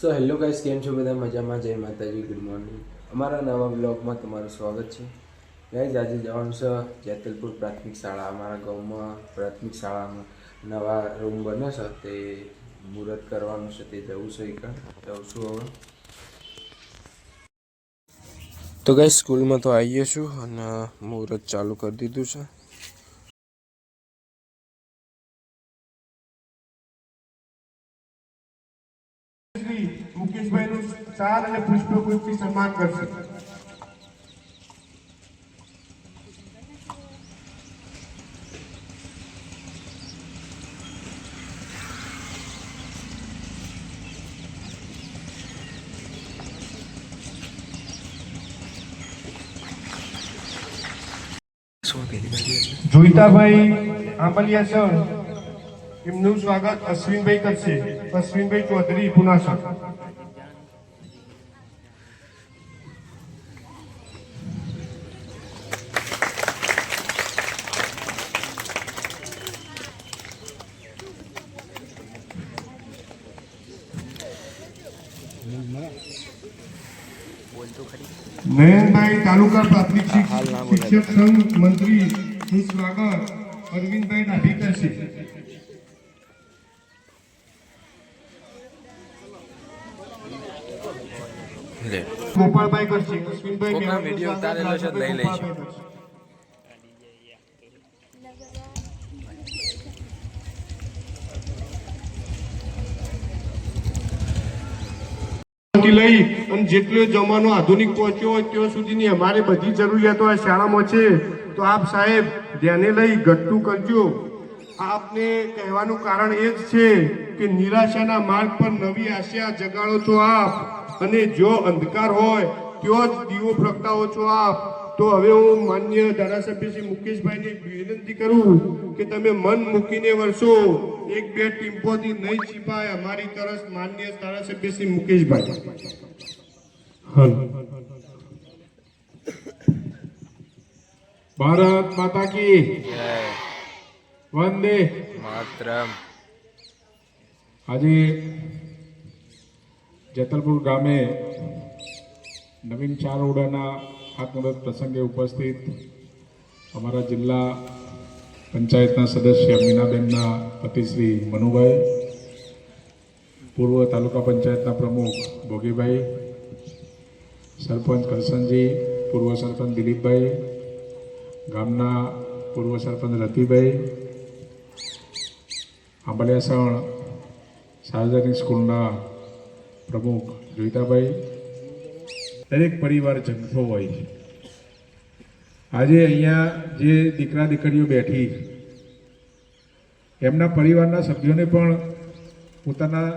So hello guys કેમ છો બધા? મજામાં? જય માતાજી ગુડ મોર્નિંગ અમારા નવા બ્લોગમાં તમારું સ્વાગત છે. ગાઈઝ આજે જવાનું છે જેતલપુર પ્રાથમિક શાળા. અમારા ગામમાં પ્રાથમિક શાળામાં નવા રૂમ બને છે. તે મુહૂર્ત કરવાનું છે, તે જવું છે એક જવું છું હવે. તો ગાઈઝ સ્કૂલમાં તો આવીએ છું અને મુહૂર્ત ચાલુ કરી દીધું છે. શ્રી મુકેશભાઈનું શાલ અને પુષ્પગુચ્છથી સન્માન કરશે. જોઈતાભાઈ આંબલિયા સર. એમનું સ્વાગત અશ્વિનભાઈ કરશે. અશ્વિનભાઈ ચૌધરી પુનાસા નયનભાઈ તાલુકા પ્રાથમિક શિક્ષ- શિક્ષક સંઘ મંત્રી સ્વાગત અરવિંદભાઈ ડાભી કરશે. લે. ગોપાલભાઈ કરશે અશ્વિનભાઈ કોકના વિડિયો ઉતારેલો છે, લઈ લઈશું. લઈ અને જેટલો જમાનો આધુનિક પહોંચ્યો હોય ત્યાં સુધીની અમારે બધી જરૂરિયાતો આ શાળામાં છે. તો આપ સાહેબ ધ્યાને લઈ ઘટતું કરજો. આપને કહેવાનું કારણ એ જ છે કે નિરાશાના માર્ગ પર નવી આશા જગાડો છો આપ. અને જો અંધકાર હોય ત્યાં જ દીવો પ્રગટાવો છો આપ. તો હવે હું માન્ય ધારાસભ્ય શ્રી મુકેશભાઈને વિનંતી કરું કે તમે મન મૂકીને વર્ષો એક બે ટીમ્પોથી નહીં છીપાય અમારી તરફ માન્ય ધારાસભ્ય શ્રી મુકેશભાઈ. ભારત માતા કી વંદે. માતરમ. આજે જેતલપુર ગામે નવીન ચાર ઓરડાના ખાતમુહૂર્ત પ્રસંગે ઉપસ્થિત અમારા જિલ્લા પંચાયતના સદસ્ય મીનાબેનના પતિ શ્રી મનુભાઈ, પૂર્વ તાલુકા પંચાયતના પ્રમુખ ભોગીભાઈ, સરપંચ કરસનજી, પૂર્વ સરપંચ દિલીપભાઈ, ગામના પૂર્વ સરપંચ રતિભાઈ આંબલિયાસણ સાર્વજનિક સ્કૂલના પ્રમુખ જોઈતાભાઈ દરેક પરિવાર જંગતો હોય છે. આજે અહીંયા જે દીકરા દીકરીઓ બેઠી એમના પરિવારના સભ્યોને પણ પોતાના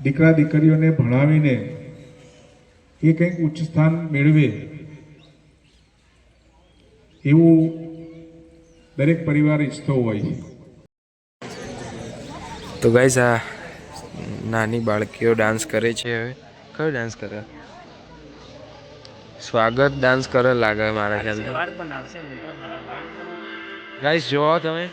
દીકરા દીકરીઓને ભણાવીને એ કંઈક ઉચ્ચ સ્થાન મેળવે. એવું દરેક પરિવાર ઈચ્છતો હોય છે. તો ગાઈઝ આ નાની બાળકીઓ ડાન્સ કરે છે હવે. કયો ડાન્સ કરે? સ્વાગત ડાન્સ કરે લાગે મારા ખ્યાલથી. ગાઈઝ જોવો તમે.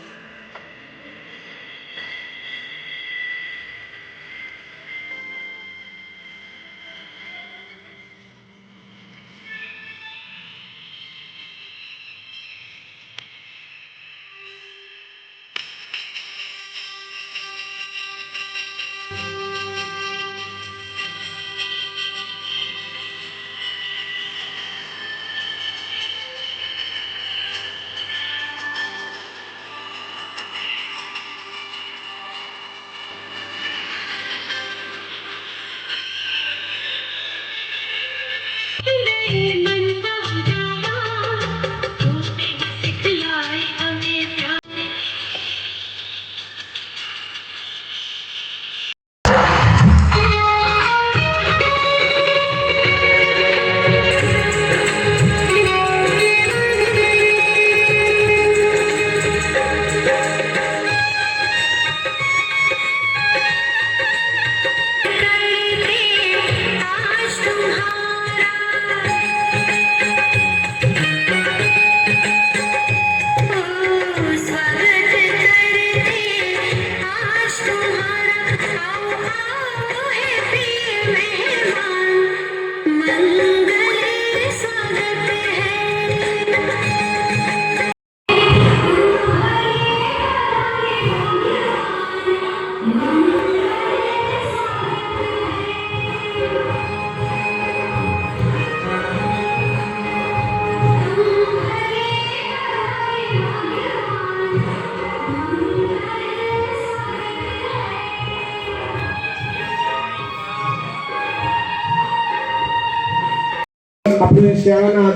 Now,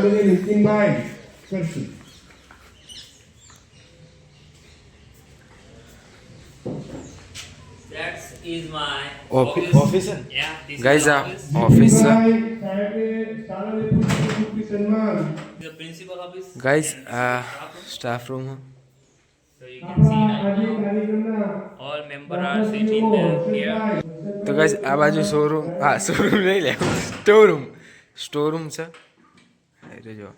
કાર્યક્રમના all members are sitting there here. તો ગાઈઝ આ બાજુ શોરૂમ હા શોરૂમ નહીં લે સ્ટોરૂમ સ્ટોરૂમ છે અરે જો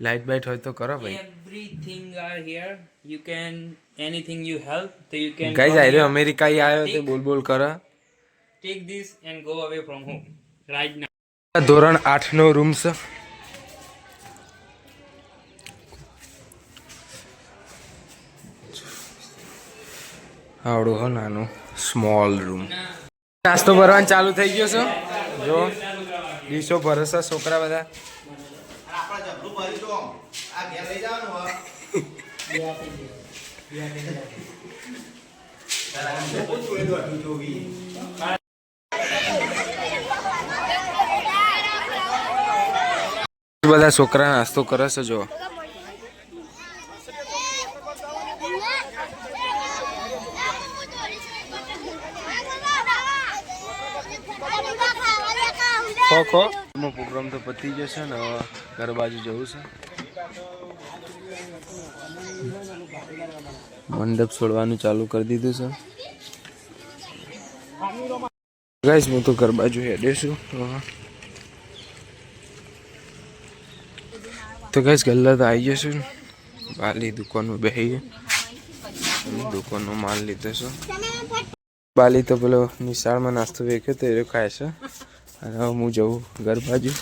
લાઇટ બાઇટ હોય તો કરો ભાઈ Everything are here. You can anything you help, so you can guys here, America આવ્યો તે બોલ બોલ કરે this and go away from home right now. આ ધોરણ આઠનો રૂમ છે આવડું હો નાનું સ્મોલ રૂમ નાસ્તો ભરવાનું ચાલુ થઈ ગયો છે જો ડીશો ભરે છે છોકરા બધા બધા છોકરા નાસ્તો કરે છે જો ખો ખો. પ્રોગ્રામ તો પતી જશે ને હવે ઘર બાજુ જવું છે. મંડપ છોડવાનું ચાલુ કરી દીધું છે. ગાઈસ હું તો ગરબા જોઈએ દેશું તો ગાઈસ ગલ્લા તો આવી જશું બાલી દુકાનમાં બેસીએ દુકાનનો માલ લીધો છે. બાલી તો પેલો નિશાળમાં નાસ્તો વેખ્યો તો એ ખાય છે. અને હું જવું ઘર બાજુ.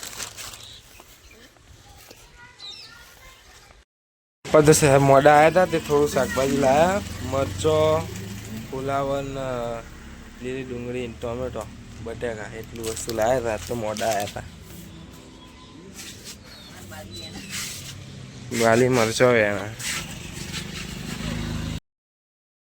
તો સાહેબ મોડા આવ્યા હતા તે થોડું શાકભાજી લાવ્યા મરચો ફુલાવન લીલી ડુંગળી ટોમેટો, બટેકા, એટલું વસ્તુ લાવ્યા હતા તો મોડા આવ્યા હતા વાલી મરચો વેણા